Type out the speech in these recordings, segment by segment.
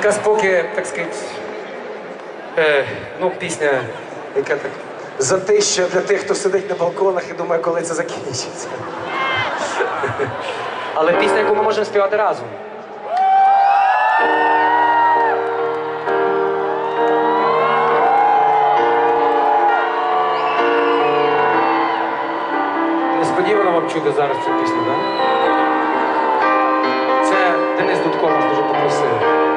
така споки, так сказати, е, ну, пісня, яка так затища для тих, хто сидить на балконах і думає, коли це закінчиться. Але пісня, яку ми можемо співати разом. Несподівано вам чути зараз цю пісню, так? Це Денис Дудко нас дуже попросив.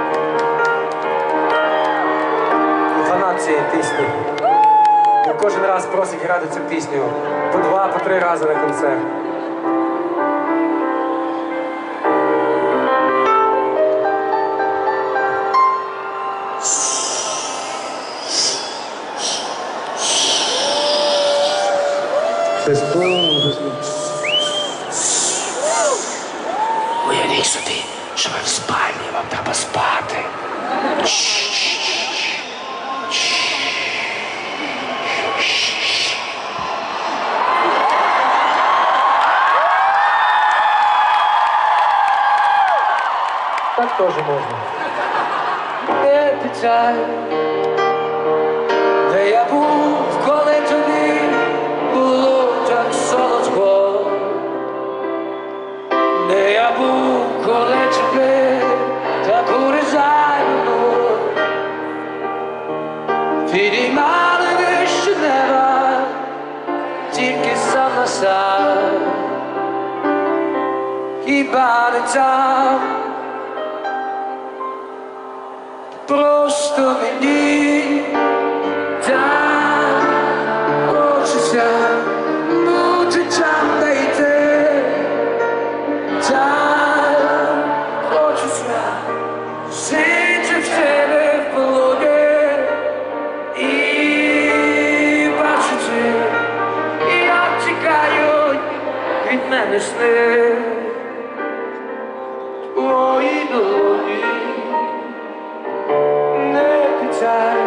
Цієї пісні. Він кожен раз просить грати цю пісню по два, по три рази на концерт. Уявіть собі, що ви в спальні, вам треба спати. Так теж можна. Не печаль, де я був, коли тобі було так солодко. Де я був, коли тебе таку ризайну Підіймали вище неба, тільки сам на сам Хіба не там Просто мені так хочеться бути там, де йти так хочеться жити в тебе в полоні і бачити, як тікають від мене сни твої долоні не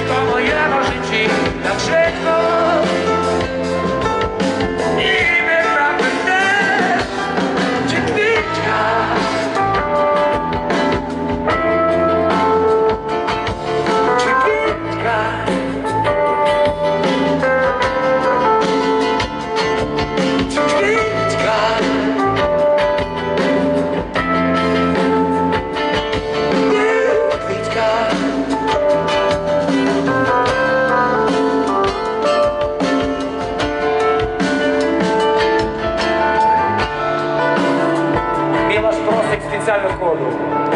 мої губи, швидко в моєму житті, так швидко inside the courtroom.